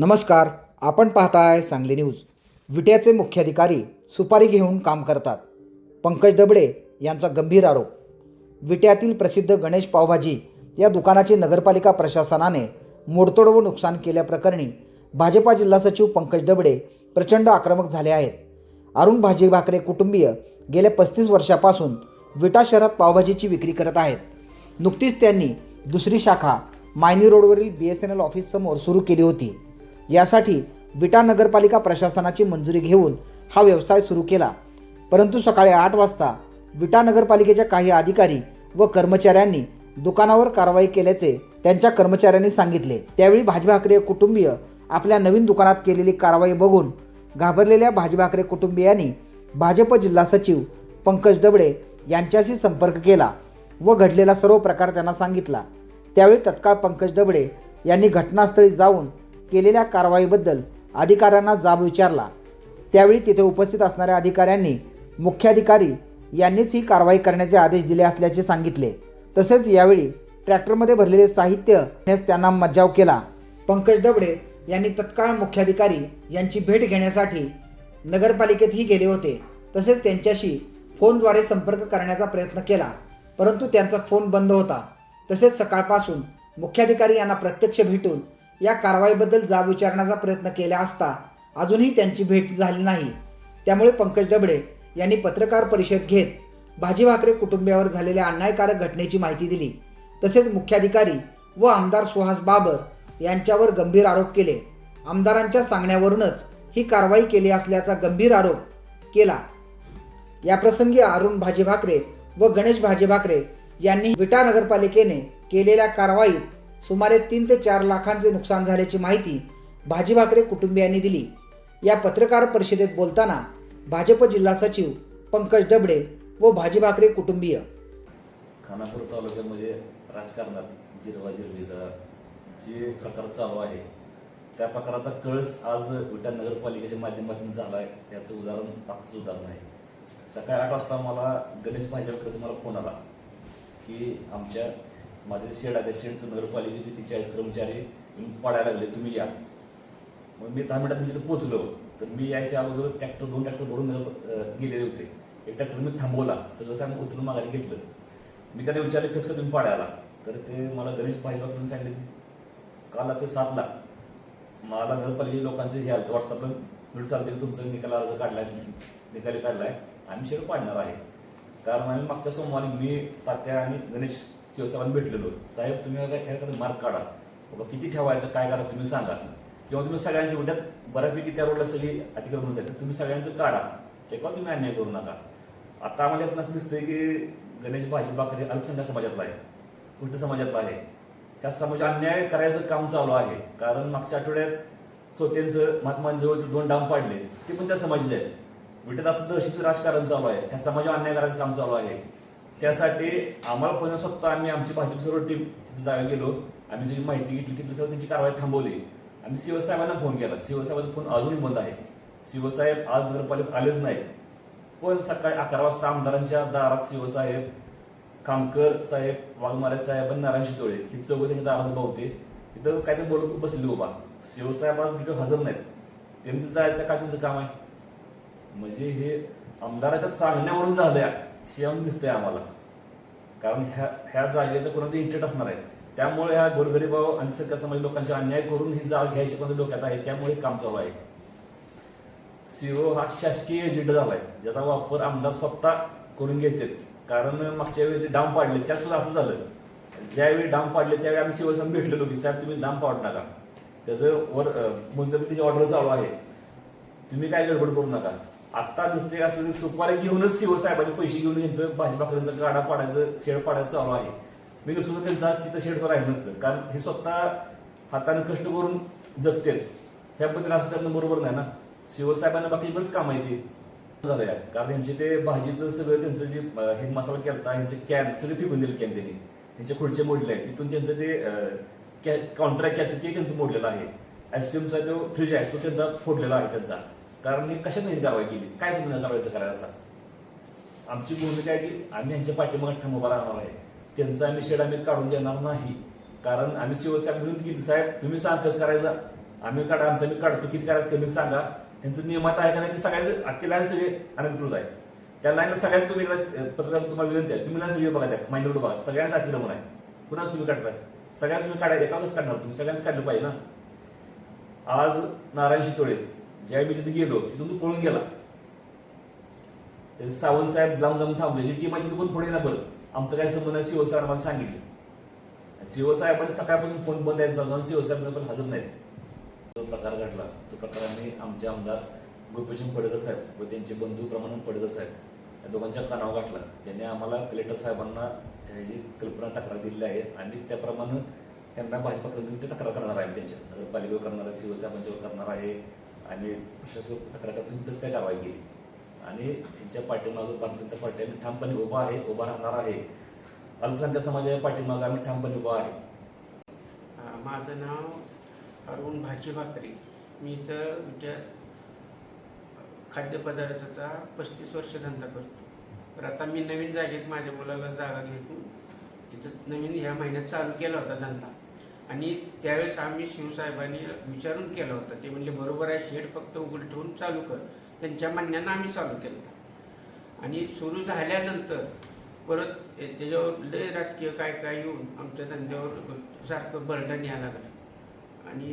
नमस्कार आपण पाहताय सांगली न्यूज. विट्याचे मुख्याधिकारी सुपारी घेऊन काम करतात. पंकज दबडे यांचा गंभीर आरोप. विट्यातील प्रसिद्ध गणेश पावभाजी या दुकानाची नगरपालिका प्रशासनाने मोडतोड व नुकसान केल्याप्रकरणी भाजपा जिल्हा सचिव पंकज दबडे प्रचंड आक्रमक झाले आहेत. अरुण भाजी भाकरे कुटुंबीय गेल्या पस्तीस वर्षापासून विटा शहरात पावभाजीची विक्री करत आहेत. नुकतीच त्यांनी दुसरी शाखा मायनी रोडवरील बी एस एन एल ऑफिससमोर सुरू केली होती. यासाठी विटा नगरपालिका प्रशासनाची मंजुरी घेऊन हा व्यवसाय सुरू केला. परंतु सकाळी आठ वाजता विटा नगरपालिकेच्या काही अधिकारी व कर्मचाऱ्यांनी दुकानावर कारवाई केल्याचे त्यांच्या कर्मचाऱ्यांनी सांगितले. त्यावेळी भाजीभाकरे कुटुंबीय आपल्या नवीन दुकानात केलेली कारवाई बघून घाबरलेल्या भाजीभाकरे कुटुंबियांनी भाजप जिल्हा सचिव पंकज डबडे यांच्याशी संपर्क केला व घडलेला सर्व प्रकार त्यांना सांगितला. त्यावेळी तत्काळ पंकज डबडे यांनी घटनास्थळी जाऊन केलेल्या कारवाईबद्दल अधिकाऱ्यांना जाब विचारला. त्यावेळी तिथे उपस्थित असणाऱ्या अधिकाऱ्यांनी मुख्याधिकारी यांनीच ही कारवाई करण्याचे आदेश दिले असल्याचे सांगितले. तसेच यावेळी ट्रॅक्टरमध्ये भरलेले साहित्य त्यांना मज्जाव केला. पंकज डबडे यांनी तत्काळ मुख्याधिकारी यांची भेट घेण्यासाठी नगरपालिकेतही गेले होते. तसेच त्यांच्याशी फोनद्वारे संपर्क करण्याचा प्रयत्न केला परंतु त्यांचा फोन बंद होता. तसेच सकाळपासून मुख्याधिकारी यांना प्रत्यक्ष भेटून या कारवाईबद्दल जाब विचारण्याचा प्रयत्न केला असता अजूनही त्यांची भेट झाली नाही. त्यामुळे पंकज डबडे यांनी पत्रकार परिषद घेत भाजी भाकरे कुटुंबियावर झालेल्या अन्यायकारक घटनेची माहिती दिली. तसेच मुख्याधिकारी व आमदार सुहास बाबर यांच्यावर गंभीर आरोप केले. आमदारांच्या सांगण्यावरूनच ही कारवाई केली असल्याचा गंभीर आरोप केला. याप्रसंगी अरुण भाजी भाकरे व गणेश भाजी भाकरे यांनी विटा नगरपालिकेने केलेल्या कारवाईत सुमारे तीन ते चार लाखांचे नुकसान झाल्याची माहिती भाजी भाकरे कुटुंबियांनी दिली. या पत्रकार परिषदेत बोलताना भाजप जिल्हा सचिव पंकज डबडे व भाजी भाकरे कुटुंबीय. खानापूर तालुक्यामध्ये राजकारणात जिरवाजिरवीचा जे प्रकार चालू आहे त्या प्रकाराचा कळस आज विटा नगरपालिकेच्या माध्यमातून झाला आहे याचं उदाहरण मागचं उदाहरण आहे. सकाळी आठ वाजता मला गणेश माझ्याकडेच मला फोन आला की आमच्या माझे शेड आहे त्या शेडचं नगरपालिकेचे ती चाळीस कर्मचारी येऊन पडायला लागले तुम्ही या. मग मी दहा मिनिटात मी तिथं पोचलो तर मी यायच्या अगोदर ट्रॅक्टर दोन ट्रॅक्टर भरून गेलेले होते. एक ट्रॅक्टर मी थांबवला सगळं सांग उतरून माघारी घेतलं. मी त्याला विचारले कसं का तुम्ही पाडायला? तर ते मला गणेश पाहिजे सांगितले काल ते सातला. मला नगरपालिके लोकांचे हे आलं व्हॉट्सअपला व्हिडिओ चालते तुमचं तुमचा निकाल अर्ज काढला निकाली आहे आम्ही शेड पाडणार आहे. कारण आम्ही मागच्या सोमवारी मी तात्या आणि गणेश शिवसाहेबांना भेटलेलो. साहेब तुम्ही काय एखादा मार्क काढा. बाबा किती ठेवायचं काय करा तुम्ही सांगा. किंवा तुम्ही सगळ्यांच्या उद्यात बऱ्यापैकी त्या रोडला सगळी अतिक्रमण झाली तुम्ही सगळ्यांचं काढा. एका तुम्ही अन्याय करू नका. आता आम्हाला यातनं असं दिसतंय की गणेश भाजी बाकरे अल्पसंख्याक समाजातला आहे. कुष्ट समाजातला आहे. त्या समाज अन्याय करायचं काम चालू आहे. कारण मागच्या आठवड्यात चोत्यांचं महात्माजवळचं दोन डाम पाडले ते पण त्या समाजले आहेत. विटेत असं दहशत राजकारण चालू आहे. ह्या समाजावर अन्याय करायचं काम चालू आहे. त्यासाठी आम्हाला फोन स्वतः आम्ही आमची भाजप सर्व टीम तिथे जागा गेलो. आम्ही जी माहिती घेतली तिथली सर्व त्यांची कारवाई थांबवली. आम्ही शिवसाहेबांना फोन केला. शिवसाहेबाचा फोन अजूनही बंद आहे. शिवसाहेब आज नगरपालिकेत आलेच नाही पण सकाळी अकरा वाजता आमदारांच्या दारात शिवसाहेब कामकर साहेब वाघमारे साहेब आणि नारायण शितोळे ही चौघ त्यांच्या दारात उभा होते. तिथं काहीतरी बोलत बसले उभा. शिवसाहेब आज तिथे हजर नाहीत. त्यांनी जायचं काय त्यांचं काम आहे? म्हणजे हे आमदाराच्या सांगण्यावरून झालंय. शिवम दिसतंय आम्हाला. कारण ह्या ह्या जागेचं कोणाचं इंटरेस्ट असणार आहे. त्यामुळे ह्या गोरगरीब आणि सगळ्या समाज लोकांचे अन्याय करून ही जाग घ्यायची पण डोक्यात आहे त्यामुळे काम चालू आहे. सीओ हा शासकीय एजंट झालाय ज्याचा वापर आमदार स्वतः करून घेतात. कारण मागच्या वेळी जे डाम पाडले त्यात सुद्धा असं झालं. ज्यावेळी डाम पाडले त्यावेळी आम्ही शिवसेना भेटलेलो की साहेब तुम्ही डाम पाडू नका. त्याचं वर मुंजबीची ऑर्डर चालू आहे तुम्ही काय गडबड करू नका. आत्ता दिसते असं सुपारी घेऊनच शिवसाहेबांनी पैसे घेऊन यांचं भाजीपाकऱ्यांचं गाडा पाडायचं शेड पाडायचं चालू आहे. मी नसतो त्यांचं आज तिथं शेड राहिलं नसतं. कारण हे स्वतः हाताने कष्ट करून जगतात. ह्या असं करणं बरोबर नाही ना? शिवसाहेबांना बाकी बरंच काम आहे ते. झालंय कारण यांचे ते भाजीचं सगळं त्यांचं जे हे मसाला केलता यांचे कॅन सगळे फेकून दिले कॅन त्यांनी. यांचे खुर्चे मोडले आहेत. तिथून त्यांचं ते कॅ आहे कॅचं ते त्यांचं मोडलेलं आहे. आईस्क्रीमचा जो फ्रीज आहे तो त्यांचा फोडलेला आहे त्यांचा. कारण मी कशात नाही कारवाई केली? काय समजा करायचं करायचं? आमची भूमिका आहे की आम्ही यांच्या पाठीमागे ठाम उभा राहणार आहे. त्यांचा आम्ही शेड आम्ही काढून देणार नाही. कारण आम्ही शिवसाहेब विनंती किती साहेब? तुम्ही सांग कसं करायचं? आम्ही काढा आमचं आम्ही काढतो. किती करायचं कमी सांगा. त्यांचं नियमात आहे का नाही ते सगळ्यांचं अख्खे लाईन सगळे अनधिकृत आहे. त्या लाईनला सगळ्यांना तुम्ही एकदा पत्रकार तुम्हाला विनंती आहे. तुम्ही लाईन सगळी बघा त्या माइंडवर बघा. सगळ्यांचं अतिक्रमण आहे. कुणाच तुम्ही काढताय? सगळ्यांना तुम्ही काढायचं एकाच काढणार तुम्ही. सगळ्यांचं काढलं पाहिजे ना? आज नारायण शितोळे ज्यावेळी मी तिथे गेलो तिथून तू पळून गेला. त्याचे सावंत साहेब लांब जाऊन थांबले. जी टीम आहे तिथे कोण पुढे ना परत आमचं काय संबंध आहे सीओ साहेब आम्हाला सांगितलं. सीओ साहेबांनी सकाळपासून फोन बंद आहेत जाऊन सीओ साहेब पण हजर नाहीत. तो प्रकार घडला तो प्रकार आम्ही आमचे आमदार गोपीचंद पडकर साहेब व त्यांचे बंधू प्रमाण पडकर साहेब या दोघांच्या कानावर गाठला. त्यांनी आम्हाला कलेक्टर साहेबांना ह्याची कल्पना तक्रार दिलेली आहे. आणि त्याप्रमाणे त्यांना भाजपा ते तक्रार करणार आहे त्यांच्या. नगरपालिकेवर करणार आहे सीओ साहेबांच्यावर करणार आहे. आणि प्रशासक तक्रार कसं काय कारवाई केली. आणि त्यांच्या पाठीमागं भारतीय जनता पार्टी आम्ही ठामपणे उभा आहे उभा राहणार आहे. अल्पसंख्याक समाजाच्या पाठीमागं आम्ही ठामपणे उभा आहे. माझं नाव अरुण भाजी भाकरी. मी इथं म्हणजे खाद्यपदार्थाचा पस्तीस वर्ष धंदा करतो. तर आता मी नवीन जागेत माझ्या मुलाला जागा घेऊन तिथं नवीन ह्या महिन्यात चालू केला होता धंदा. आणि त्यावेळेस आम्ही शिवसाहेबांनी विचारून केला होता. ते म्हणले बरोबर आहे शेड फक्त उघड ठेवून चालू कर. त्यांच्या म्हणण्यानं आम्ही चालू केलं आणि सुरू झाल्यानंतर परत त्याच्यावर लय राजकीय काय काय येऊन आमच्या धंद्यावर सारखं बर्डन यायला लागलं. आणि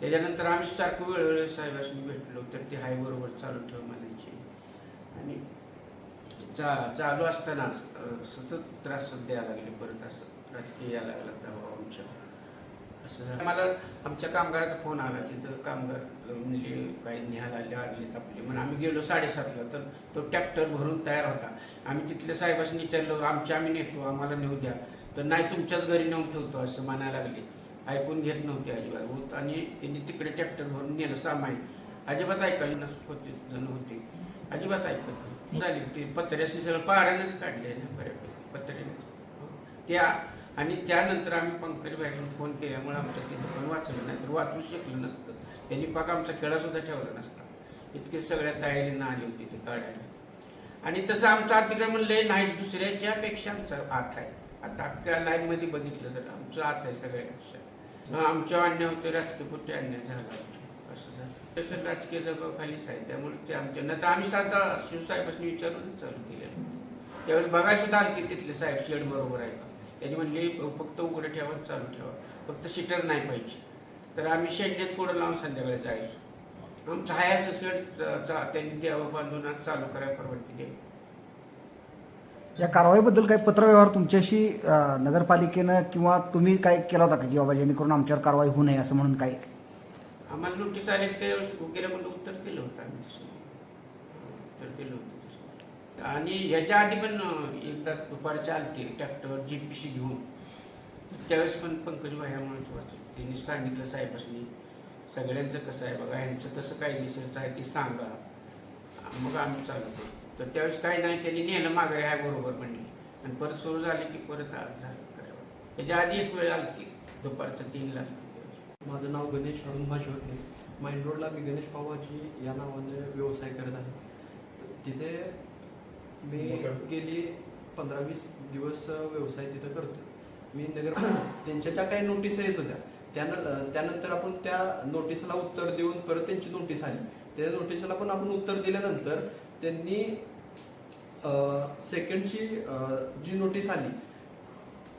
त्याच्यानंतर आम्ही सारखं वेळोवेळी साहेबांशी भेटलो तर ते हाय बरोबर चालू ठेव म्हणायचे. आणि चा चालू असतानाच सतत त्रास द्यायला लागले परत असं राजकीय यायला लागला दबाव आमच्या असं मला आमच्या कामगाराचा फोन आला तिथं कामगार म्हणजे काही न्यायला आले तापले म्हणून आम्ही गेलो साडेसातला तर तो ट्रॅक्टर भरून तयार होता. आम्ही तिथल्या साहेबांनी विचारलं आमच्या आम्ही नेतो आम्हाला नेऊ द्या. तर नाही तुमच्याच घरी नेऊन ठेवतो असं म्हणायला लागले. ऐकून घेत नव्हते अजिबात. होत आणि त्यांनी तिकडे ट्रॅक्टर भरून नेलं सामाईन अजिबात ऐकायला नस होते जण होते. अजिबात ऐकत झाली ते पत्र्याशी सगळं पाऱ्यानंच काढले ना बऱ्यापैकी पत्र्याने. हो. त्या आणि त्यानंतर आम्ही पंकज भाईला फोन केल्यामुळे आमच्या तिथं पण वाचलं नाही तर वाचू शकलं नसतं. त्यांनी पाक आमचा खेळासुद्धा ठेवला नसता. इतके सगळ्या तयारीनं आली होती ते काढायला आणि तसं आमचं अतिक्रमण लय नाही दुसऱ्याच्यापेक्षा आमचं आत आहे. आता अख्ख्या लाईनमध्ये बघितलं तर आमचं आत आहे सगळ्यापेक्षा. आमच्या अन्याय होते राजकीय कुठे अन्याय झाला. असं झालं. तसं राजकीय जबाबखालीच आहे. त्यामुळे ते आमच्या नाही तर आम्ही साधा शिवसाहेबांनी विचारूनच चालू केलेलं. त्यावेळेस बघायसुद्धा सुद्धा तिथले साहेब शेड बरोबर आहे का? त्यांनी म्हणले फक्त उघडं ठेवा चालू ठेवा. फक्त शिटर नाही पाहिजे. तर आम्ही शेडनेच पुढं लावून संध्याकाळी जायचो. आमचं हाय असं शेड त्यांनी द्यावं बांधून चालू करायला परवानगी द्यावी या कारवाईबद्दल काही पत्रव्यवहार तुमच्याशी नगरपालिकेनं किंवा तुम्ही काय केला होता का की बाबा जेणेकरून आमच्यावर कारवाई होऊ नये असं म्हणून काय आम्हाला नोटीस आले ते गेल्या उत्तर दिलं होतं. उत्तर दिलं होतं. आणि ह्याच्या आधी पण एकदा दुपारच्या आलते ट्रॅक्टर जीपीसी घेऊन. त्यावेळेस पण पंकज भायामुळेच वाचलं त्यांनी सांगितलं साहेबांनी सगळ्यांचं कसं आहे बघा यांचं कसं कायदेशीरचं आहे ते सांगा. मग आम्ही चालू करू तर त्यावेळेस काय नाही त्यांनी नेलं माघारी आहे बरोबर म्हणली. आणि परत सुरू झाले की परत आज झालं करावं त्याच्या आधी एक वेळ आलती दुपारचं तीनला. माझं नाव गणेश अरुण भाजवटे माइंड रोडला मी गणेश पावाजी या नावाने व्यवसाय करत आहे. तिथे मी गेली पंधरा वीस दिवस व्यवसाय तिथं करतो मी नगर त्यांच्या ज्या काही नोटीस येत होत्या. त्यानं त्यानंतर आपण त्या नोटीसला उत्तर देऊन परत त्यांची नोटीस आली. त्या नोटीसला पण आपण उत्तर दिल्यानंतर त्यांनी सेकंडची जी नोटीस आली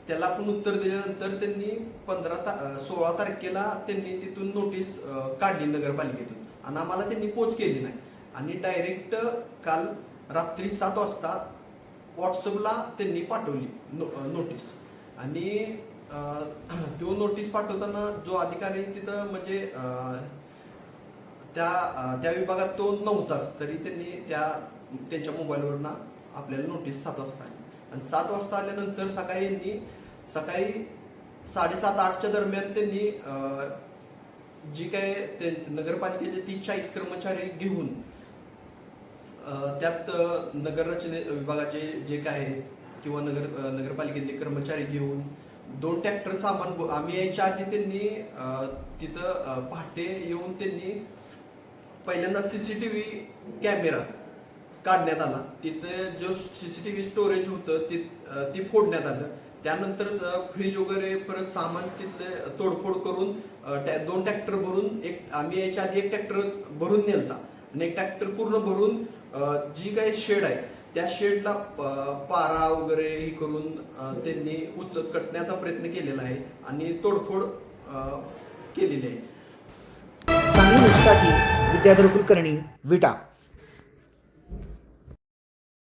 त्याला आपण उत्तर दिल्यानंतर त्यांनी पंधरा ता सोळा तारखेला त्यांनी तिथून नोटीस काढली नगरपालिकेतून. आणि आम्हाला त्यांनी पोच केली नाही. आणि डायरेक्ट काल रात्री सात वाजता व्हॉट्सअपला त्यांनी पाठवली नो नोटीस आणि तो नोटीस पाठवताना जो अधिकारी तिथं म्हणजे त्या त्या विभागात तो नव्हताच तरी त्यांनी त्या त्यांच्या मोबाईलवरनं आपल्याला नोटीस सात वाजता आली. आणि सात वाजता आल्यानंतर सकाळी यांनी सकाळी साडेसात आठच्या दरम्यान त्यांनी जी काय ते नगरपालिकेचे तीस चाळीस कर्मचारी घेऊन त्यात नगररचने विभागाचे जे काय आहेत किंवा नगर नगरपालिकेतले कर्मचारी घेऊन दोन ट्रॅक्टर सामान आम्ही यायच्या आधी त्यांनी तिथं पहाटे येऊन त्यांनी पहिल्यांदा C C T V camera काढण्यात आला. तिथं जो C C T V storage होतं ती ती फोडण्यात आलं. त्यानंतर फ्रीज वगैरे परत सामान तिथले तोडफोड करून टॅ- दोन ट्रॅक्टर भरून एक आम्ही याच्या आधी एक ट्रॅक्टर भरून नेलता. आणि एक ट्रॅक्टर पूर्ण भरून जी काही शेड आहे त्या शेडला पारा वगैरे हे करून त्यांनी उच कटण्याचा प्रयत्न केलेला आहे आणि तोडफोड केलेली आहे. सांगली विद्याधर कुलकर्णी विटा.